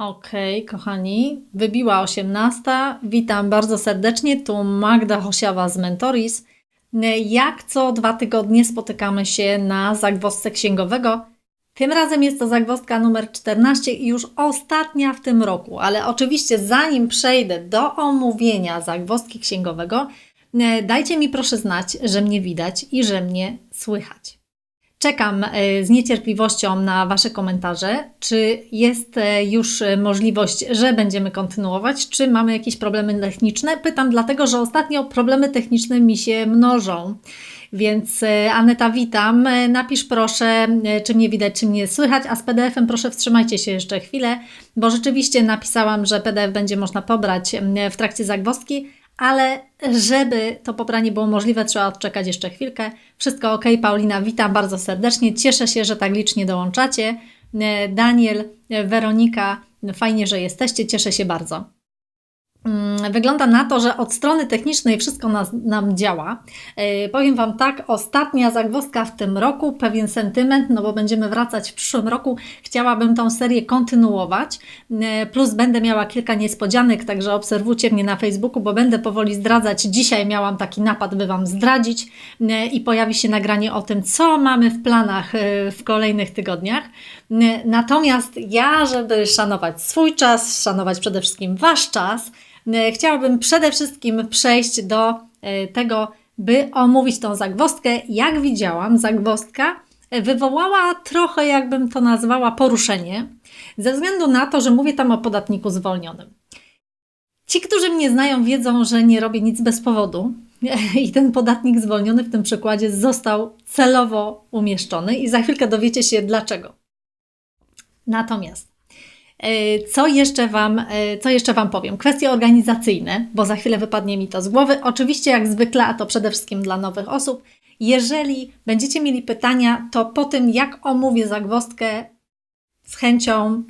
Okej, kochani, wybiła 18. Witam bardzo serdecznie. Tu Magda Hosiawa z Mentoris. Jak co dwa tygodnie spotykamy się na zagwozdce księgowego. Tym razem jest to zagwozdka numer 14 i już ostatnia w tym roku, ale oczywiście zanim przejdę do omówienia zagwozdki księgowego, dajcie mi proszę znać, że mnie widać i że mnie słychać. Czekam e, z niecierpliwością na Wasze komentarze. Czy jest e, już e, możliwość, że będziemy kontynuować, czy mamy jakieś problemy techniczne? Pytam dlatego, że ostatnio problemy techniczne mi się mnożą. Więc Aneta, witam. Napisz proszę, czy mnie widać, czy mnie słychać, a z PDF-em proszę wstrzymajcie się jeszcze chwilę, bo rzeczywiście napisałam, że PDF będzie można pobrać w trakcie zagwozdki, ale żeby to pobranie było możliwe, trzeba odczekać jeszcze chwilkę. Wszystko ok, Paulina, witam bardzo serdecznie. Cieszę się, że tak licznie dołączacie. E, Daniel, Weronika, fajnie, że jesteście, cieszę się bardzo. Mm, Wygląda na to, że od strony technicznej wszystko nas, nam działa. E, powiem Wam tak, ostatnia zagwozdka w tym roku, pewien sentyment, no bo będziemy wracać w przyszłym roku. Chciałabym tą serię kontynuować, e, plus będę miała kilka niespodzianek, także obserwujcie mnie na Facebooku, bo będę powoli zdradzać. Dzisiaj miałam taki napad, by Wam zdradzić e, i pojawi się nagranie o tym, co mamy w planach e, w kolejnych tygodniach. Natomiast ja, żeby szanować swój czas, szanować przede wszystkim Wasz czas, Chciałabym przede wszystkim przejść do e, tego, by omówić tą zagwozdkę. Jak widziałam, zagwozdka e, wywołała trochę, jakbym to nazwała, poruszenie, ze względu na to, że mówię tam o podatniku zwolnionym. Ci, którzy mnie znają, wiedzą, że nie robię nic bez powodu. I ten podatnik zwolniony w tym przykładzie został celowo umieszczony, i za chwilkę dowiecie się dlaczego. Natomiast E, Co jeszcze, wam, e, co jeszcze Wam powiem? Kwestie organizacyjne, bo za chwilę wypadnie mi to z głowy. Oczywiście, jak zwykle, a to przede wszystkim dla nowych osób. Jeżeli będziecie mieli pytania, to po tym, jak omówię zagwozdkę, z chęcią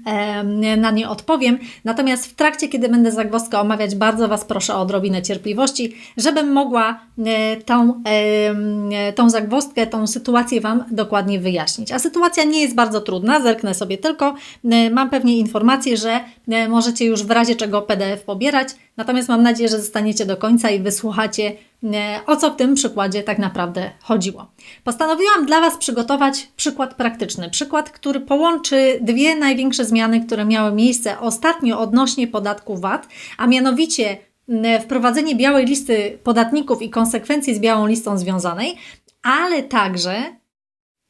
na nie odpowiem. Natomiast w trakcie, kiedy będę zagwozdkę omawiać, bardzo Was proszę o odrobinę cierpliwości, żebym mogła e, tą, tą zagwozdkę, tą sytuację Wam dokładnie wyjaśnić. A sytuacja nie jest bardzo trudna, zerknę sobie tylko. E, Mam pewnie informację, że e, możecie już w razie czego PDF pobierać, natomiast mam nadzieję, że zostaniecie do końca i wysłuchacie, o co w tym przykładzie tak naprawdę chodziło. Postanowiłam dla Was przygotować przykład praktyczny. Przykład, który połączy dwie największe zmiany, które miały miejsce ostatnio odnośnie podatku VAT, a mianowicie m, wprowadzenie białej listy podatników i konsekwencji z białą listą związanej, ale także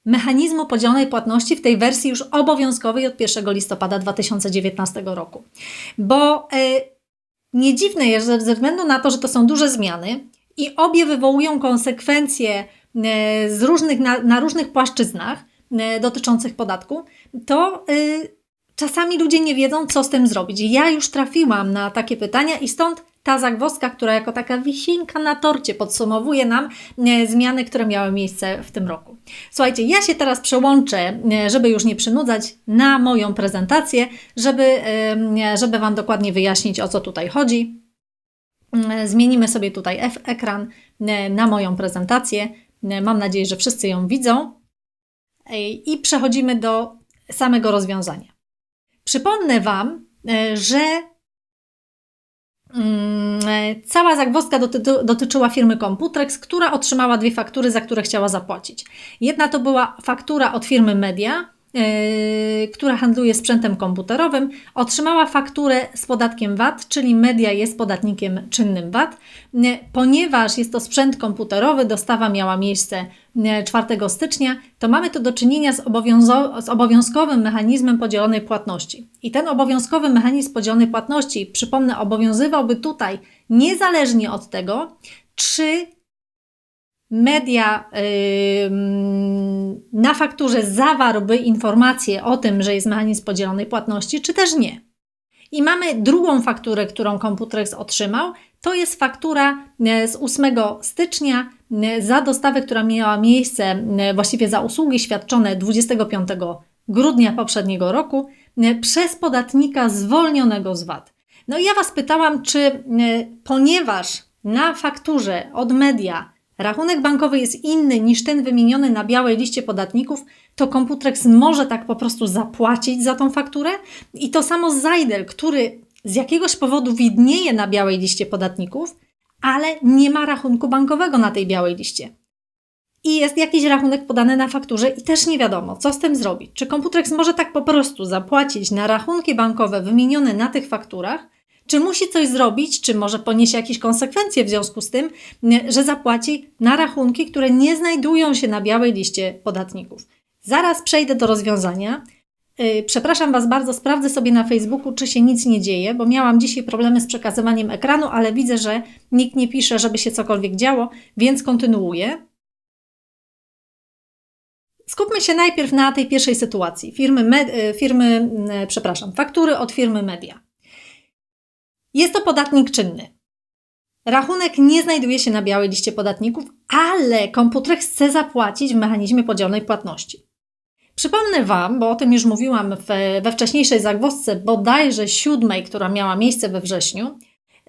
mechanizmu podzielonej płatności w tej wersji już obowiązkowej od 1 listopada 2019 roku. Bo e, nie dziwne jest, że ze względu na to, że to są duże zmiany i obie wywołują konsekwencje e, z różnych, na, na różnych płaszczyznach e, dotyczących podatku, to e, czasami ludzie nie wiedzą, co z tym zrobić. Ja już trafiłam na takie pytania i stąd ta zagwozdka, która jako taka wisienka na torcie podsumowuje nam zmiany, które miały miejsce w tym roku. Słuchajcie, ja się teraz przełączę, żeby już nie przynudzać, na moją prezentację, żeby, żeby Wam dokładnie wyjaśnić, o co tutaj chodzi. Mm, Zmienimy sobie tutaj ekran e, na moją prezentację. E, Mam nadzieję, że wszyscy ją widzą. E, I przechodzimy do samego rozwiązania. Przypomnę Wam, że mm, cała zagwozdka doty- dotyczyła firmy Computrex, która otrzymała dwie faktury, za które chciała zapłacić. Jedna to była faktura od firmy Media, która handluje sprzętem komputerowym, otrzymała fakturę z podatkiem VAT, czyli Media jest podatnikiem czynnym VAT. E, Ponieważ jest to sprzęt komputerowy, dostawa miała miejsce e, 4 stycznia, to mamy tu do czynienia z, z obowiązkowym mechanizmem podzielonej płatności. I ten obowiązkowy mechanizm podzielonej płatności, przypomnę, obowiązywałby tutaj niezależnie od tego, czy media na fakturze zawarłby informację o tym, że jest mechanizm podzielonej płatności, czy też nie. I mamy drugą fakturę, którą Computrex otrzymał. To jest faktura e, z 8 stycznia e, za dostawę, która miała miejsce, e, właściwie za usługi świadczone 25 grudnia poprzedniego roku przez podatnika zwolnionego z VAT. No i ja Was pytałam, czy ponieważ na fakturze od media rachunek bankowy jest inny niż ten wymieniony na białej liście podatników, to Computrex może tak po prostu zapłacić za tą fakturę i to samo Zajdel, który z jakiegoś powodu widnieje na białej liście podatników, ale nie ma rachunku bankowego na tej białej liście. I jest jakiś rachunek podany na fakturze i też nie wiadomo, co z tym zrobić. Czy Computrex może tak po prostu zapłacić na rachunki bankowe wymienione na tych fakturach, czy musi coś zrobić, czy może poniesie jakieś konsekwencje w związku z tym, że zapłaci na rachunki, które nie znajdują się na białej liście podatników. Zaraz przejdę do rozwiązania. Yy, przepraszam Was bardzo, sprawdzę sobie na Facebooku, czy się nic nie dzieje, bo miałam dzisiaj problemy z przekazywaniem ekranu, ale widzę, że nikt nie pisze, żeby się cokolwiek działo, więc kontynuuję. Skupmy się najpierw na tej pierwszej sytuacji. Firmy, yy, firmy yy, przepraszam, faktury od firmy media. Jest to podatnik czynny. Rachunek nie znajduje się na białej liście podatników, ale komputer chce zapłacić w mechanizmie podzielonej płatności. Przypomnę Wam, bo o tym już mówiłam we wcześniejszej zagwozdce, bodajże siódmej, która miała miejsce we wrześniu,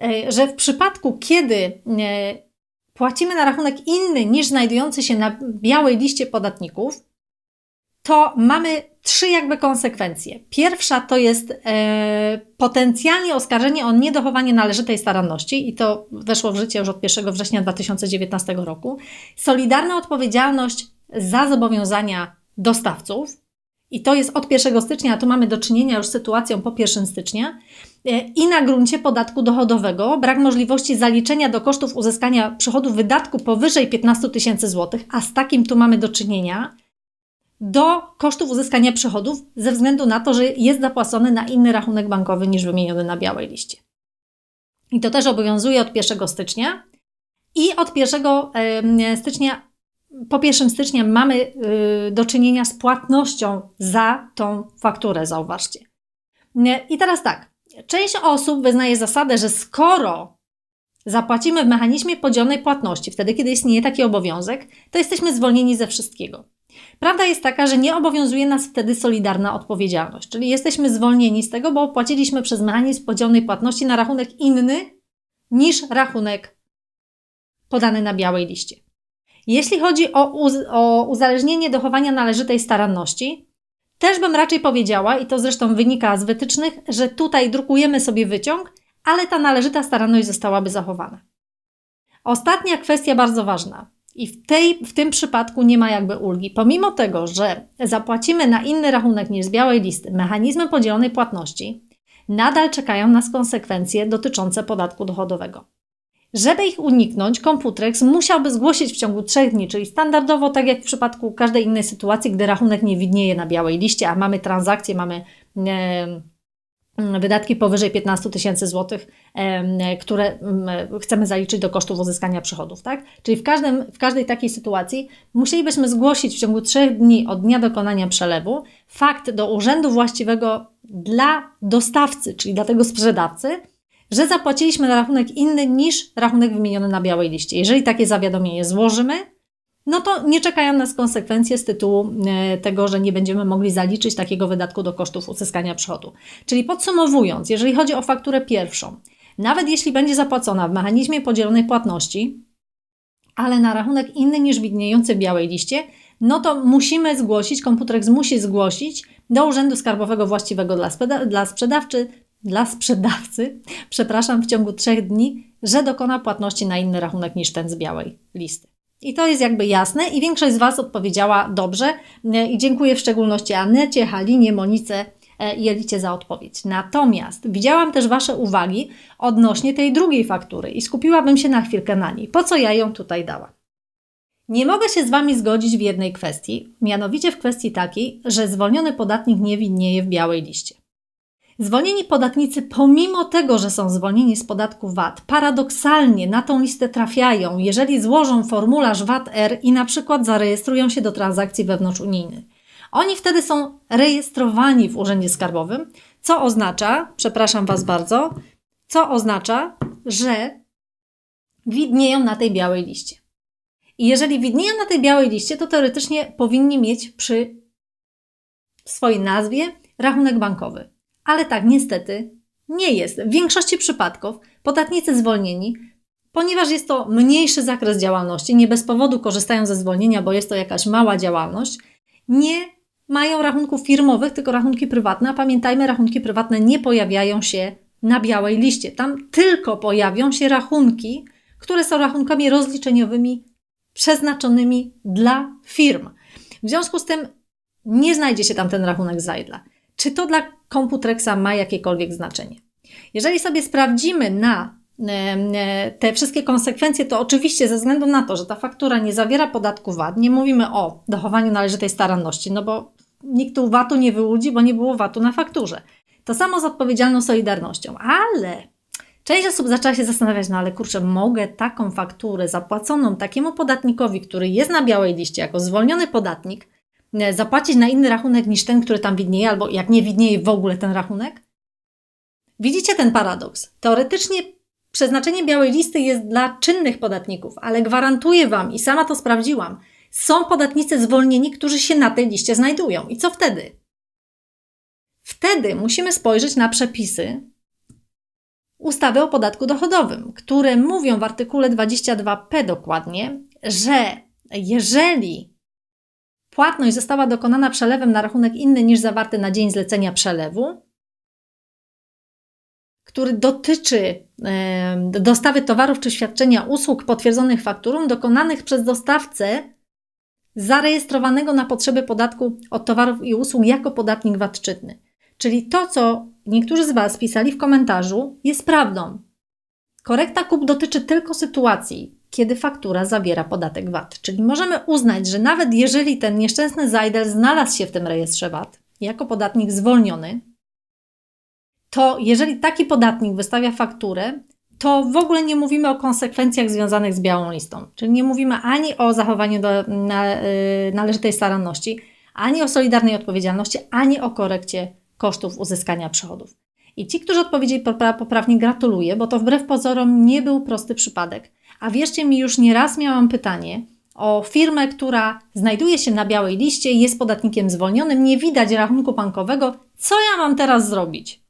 e, że w przypadku, kiedy e, płacimy na rachunek inny niż znajdujący się na białej liście podatników, to mamy trzy jakby konsekwencje. Pierwsza to jest e, potencjalnie oskarżenie o niedochowanie należytej staranności i to weszło w życie już od 1 września 2019 roku. Solidarna odpowiedzialność za zobowiązania dostawców i to jest od 1 stycznia, a tu mamy do czynienia już z sytuacją po 1 stycznia e, i na gruncie podatku dochodowego brak możliwości zaliczenia do kosztów uzyskania przychodu wydatku powyżej 15 tysięcy złotych, a z takim tu mamy do czynienia do kosztów uzyskania przychodów ze względu na to, że jest zapłacony na inny rachunek bankowy niż wymieniony na białej liście. I to też obowiązuje od 1 stycznia. I od 1 stycznia, po 1 stycznia mamy y, do czynienia z płatnością za tą fakturę, zauważcie. I teraz tak, część osób wyznaje zasadę, że skoro zapłacimy w mechanizmie podzielonej płatności, wtedy kiedy istnieje taki obowiązek, to jesteśmy zwolnieni ze wszystkiego. Prawda jest taka, że nie obowiązuje nas wtedy solidarna odpowiedzialność, czyli jesteśmy zwolnieni z tego, bo opłaciliśmy przez mechanizm podzielonej płatności na rachunek inny niż rachunek podany na białej liście. Jeśli chodzi o, uz o uzależnienie dochowania należytej staranności, też bym raczej powiedziała, i to zresztą wynika z wytycznych, że tutaj drukujemy sobie wyciąg, ale ta należyta staranność zostałaby zachowana. Ostatnia kwestia bardzo ważna. I w, tej, w tym przypadku nie ma jakby ulgi. Pomimo tego, że zapłacimy na inny rachunek niż z białej listy mechanizmem podzielonej płatności, nadal czekają nas konsekwencje dotyczące podatku dochodowego. Żeby ich uniknąć, Computrex musiałby zgłosić w ciągu trzech dni, czyli standardowo, tak jak w przypadku każdej innej sytuacji, gdy rachunek nie widnieje na białej liście, a mamy transakcje, mamy wydatki powyżej 15 tysięcy złotych, które chcemy zaliczyć do kosztów uzyskania przychodów. Tak? Czyli w, każdym, w każdej takiej sytuacji musielibyśmy zgłosić w ciągu trzech dni od dnia dokonania przelewu fakt do urzędu właściwego dla dostawcy, czyli dla tego sprzedawcy, że zapłaciliśmy na rachunek inny niż rachunek wymieniony na białej liście. Jeżeli takie zawiadomienie złożymy, no to nie czekają nas konsekwencje z tytułu e, tego, że nie będziemy mogli zaliczyć takiego wydatku do kosztów uzyskania przychodu. Czyli podsumowując, jeżeli chodzi o fakturę pierwszą, nawet jeśli będzie zapłacona w mechanizmie podzielonej płatności, ale na rachunek inny niż widniejący w białej liście, no to musimy zgłosić, komputer musi zgłosić do Urzędu Skarbowego właściwego dla, sprzeda dla sprzedawcy, dla sprzedawcy, przepraszam, w ciągu trzech dni, że dokona płatności na inny rachunek niż ten z białej listy. I to jest jakby jasne i większość z Was odpowiedziała dobrze i dziękuję w szczególności Anecie, Halinie, Monice e, i Elicie za odpowiedź. Natomiast widziałam też Wasze uwagi odnośnie tej drugiej faktury i skupiłabym się na chwilkę na niej. Po co ja ją tutaj dałam? Nie mogę się z Wami zgodzić w jednej kwestii, mianowicie w kwestii takiej, że zwolniony podatnik nie widnieje w białej liście. Zwolnieni podatnicy, pomimo tego, że są zwolnieni z podatku VAT, paradoksalnie na tą listę trafiają, jeżeli złożą formularz VAT-R i na przykład zarejestrują się do transakcji wewnątrzunijnych. Oni wtedy są rejestrowani w Urzędzie Skarbowym, co oznacza, przepraszam Was bardzo, co oznacza, że widnieją na tej białej liście. I jeżeli widnieją na tej białej liście, to teoretycznie powinni mieć przy swojej nazwie rachunek bankowy. Ale tak niestety nie jest. W większości przypadków podatnicy zwolnieni ponieważ jest to mniejszy zakres działalności, nie bez powodu korzystają ze zwolnienia, bo jest to jakaś mała działalność, nie mają rachunków firmowych, tylko rachunki prywatne, a pamiętajmy, rachunki prywatne nie pojawiają się na białej liście. Tam tylko pojawią się rachunki, które są rachunkami rozliczeniowymi przeznaczonymi dla firm. W związku z tym nie znajdzie się tam ten rachunek Zajdla. Czy to dla Computrexa ma jakiekolwiek znaczenie? Jeżeli sobie sprawdzimy na e, te wszystkie konsekwencje, to oczywiście ze względu na to, że ta faktura nie zawiera podatku VAT, nie mówimy o dochowaniu należytej staranności, no bo nikt tu VAT-u nie wyłudzi, bo nie było VAT-u na fakturze. To samo z odpowiedzialną solidarnością, ale część osób zaczęła się zastanawiać, no ale kurczę, mogę taką fakturę zapłaconą takiemu podatnikowi, który jest na białej liście jako zwolniony podatnik, zapłacić na inny rachunek niż ten, który tam widnieje, albo jak nie widnieje w ogóle ten rachunek? Widzicie ten paradoks? Teoretycznie przeznaczenie białej listy jest dla czynnych podatników, ale gwarantuję Wam i sama to sprawdziłam, są podatnicy zwolnieni, którzy się na tej liście znajdują. I co wtedy? Wtedy musimy spojrzeć na przepisy ustawy o podatku dochodowym, które mówią w artykule 22p dokładnie, że jeżeli płatność została dokonana przelewem na rachunek inny niż zawarty na dzień zlecenia przelewu, który dotyczy dostawy towarów czy świadczenia usług potwierdzonych fakturą dokonanych przez dostawcę zarejestrowanego na potrzeby podatku od towarów i usług jako podatnik VAT-czytny. Czyli to, co niektórzy z Was pisali w komentarzu, jest prawdą. Korekta kup dotyczy tylko sytuacji, kiedy faktura zawiera podatek VAT. Czyli możemy uznać, że nawet jeżeli ten nieszczęsny Zajdel znalazł się w tym rejestrze VAT jako podatnik zwolniony, to jeżeli taki podatnik wystawia fakturę, to w ogóle nie mówimy o konsekwencjach związanych z białą listą. Czyli nie mówimy ani o zachowaniu do, na, y, należytej staranności, ani o solidarnej odpowiedzialności, ani o korekcie kosztów uzyskania przychodów. I ci, którzy odpowiedzieli poprawnie, gratuluję, bo to wbrew pozorom nie był prosty przypadek. A wierzcie mi, już nieraz miałam pytanie o firmę, która znajduje się na białej liście i jest podatnikiem zwolnionym, nie widać rachunku bankowego. Co ja mam teraz zrobić?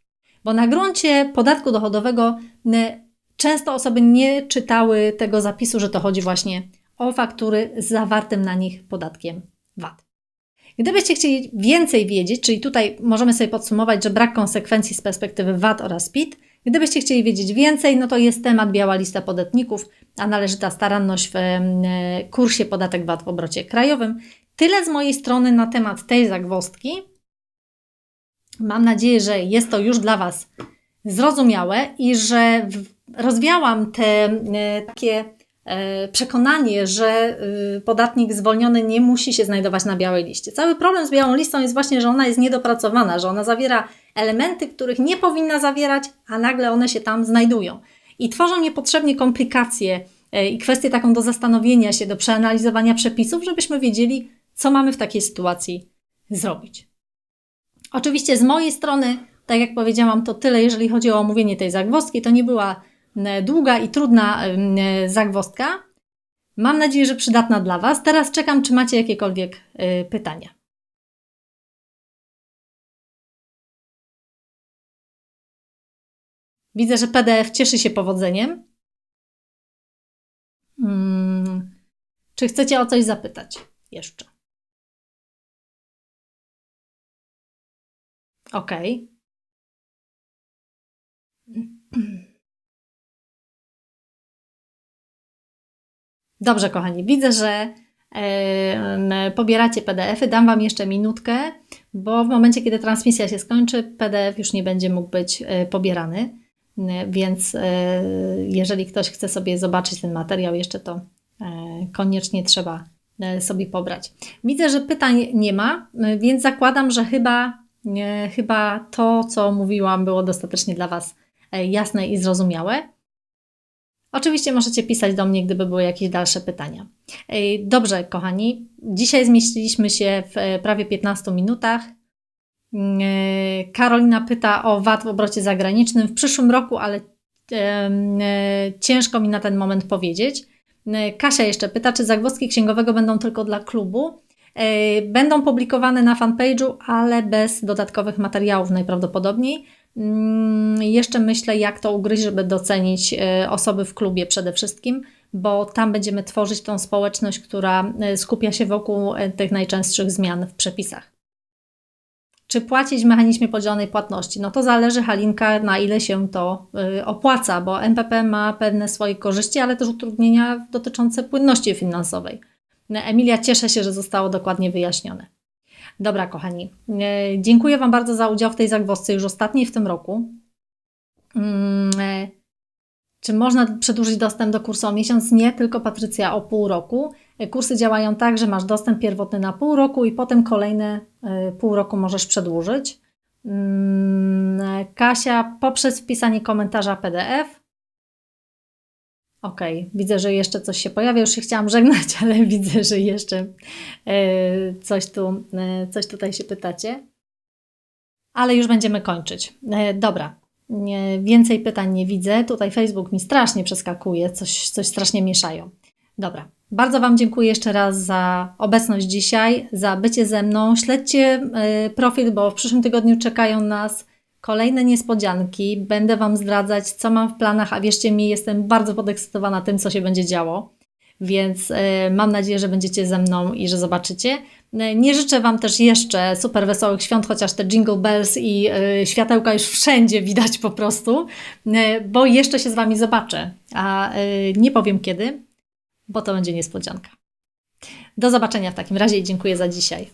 Bo na gruncie podatku dochodowego często osoby nie czytały tego zapisu, że to chodzi właśnie o faktury z zawartym na nich podatkiem VAT. Gdybyście chcieli więcej wiedzieć, czyli tutaj możemy sobie podsumować, że brak konsekwencji z perspektywy VAT oraz PIT, gdybyście chcieli wiedzieć więcej, no to jest temat biała lista podatników, a należyta staranność w kursie podatek VAT w obrocie krajowym. Tyle z mojej strony na temat tej zagwozdki. Mam nadzieję, że jest to już dla Was zrozumiałe i że rozwiałam te e, takie e, przekonanie, że e, podatnik zwolniony nie musi się znajdować na białej liście. Cały problem z białą listą jest właśnie, że ona jest niedopracowana, że ona zawiera elementy, których nie powinna zawierać, a nagle one się tam znajdują. I tworzą niepotrzebnie komplikacje i kwestię taką do zastanowienia się, do przeanalizowania przepisów, żebyśmy wiedzieli, co mamy w takiej sytuacji zrobić. Oczywiście z mojej strony, tak jak powiedziałam, to tyle, jeżeli chodzi o omówienie tej zagwozdki. To nie była E, długa i trudna e, zagwozdka. Mam nadzieję, że przydatna dla Was. Teraz czekam, czy macie jakiekolwiek e, pytania. Widzę, że PDF cieszy się powodzeniem. Hmm. Czy chcecie o coś zapytać jeszcze? OK. Dobrze, kochani, widzę, że pobieracie PDF-y. Dam Wam jeszcze minutkę, bo w momencie, kiedy transmisja się skończy, PDF już nie będzie mógł być e, pobierany. Więc e, jeżeli ktoś chce sobie zobaczyć ten materiał jeszcze, to e, koniecznie trzeba sobie pobrać. Widzę, że pytań nie ma, więc zakładam, że chyba, chyba to, co mówiłam, było dostatecznie dla Was jasne i zrozumiałe. Oczywiście możecie pisać do mnie, gdyby były jakieś dalsze pytania. Dobrze, kochani, dzisiaj zmieściliśmy się w e, prawie 15 minutach. E, Karolina pyta o VAT w obrocie zagranicznym w przyszłym roku, ale e, ciężko mi na ten moment powiedzieć. Kasia jeszcze pyta, czy zagwozdki księgowego będą tylko dla klubu. Będą publikowane na fanpage'u, ale bez dodatkowych materiałów najprawdopodobniej. Mm, Jeszcze myślę, jak to ugryźć, żeby docenić e, osoby w klubie przede wszystkim, bo tam będziemy tworzyć tą społeczność, która e, skupia się wokół e, tych najczęstszych zmian w przepisach. Czy płacić w mechanizmie podzielonej płatności? No to zależy, Halinka, na ile się to y, opłaca, bo NPP ma pewne swoje korzyści, ale też utrudnienia dotyczące płynności finansowej. Emilia, cieszę się, że zostało dokładnie wyjaśnione. Dobra, kochani, e, dziękuję Wam bardzo za udział w tej zagwozdce już ostatniej w tym roku. Mm, e, Czy można przedłużyć dostęp do kursu o miesiąc? Nie, tylko Patrycja o pół roku. E, Kursy działają tak, że masz dostęp pierwotny na pół roku i potem kolejne pół roku możesz przedłużyć. Mm, Kasia, poprzez wpisanie komentarza PDF. Ok, widzę, że jeszcze coś się pojawia. Już się chciałam żegnać, ale widzę, że jeszcze e, coś, tu, e, coś tutaj się pytacie. Ale już będziemy kończyć. E, Dobra, więcej pytań nie widzę. Tutaj Facebook mi strasznie przeskakuje, coś, coś strasznie mieszają. Dobra, bardzo Wam dziękuję jeszcze raz za obecność dzisiaj, za bycie ze mną. Śledźcie profil, bo w przyszłym tygodniu czekają nas kolejne niespodzianki. Będę Wam zdradzać, co mam w planach, a wierzcie mi, jestem bardzo podekscytowana tym, co się będzie działo. Więc y, mam nadzieję, że będziecie ze mną i że zobaczycie. Y, Nie życzę Wam też jeszcze super wesołych świąt, chociaż te jingle bells i y, światełka już wszędzie widać po prostu, bo jeszcze się z Wami zobaczę, a nie powiem kiedy, bo to będzie niespodzianka. Do zobaczenia w takim razie i dziękuję za dzisiaj.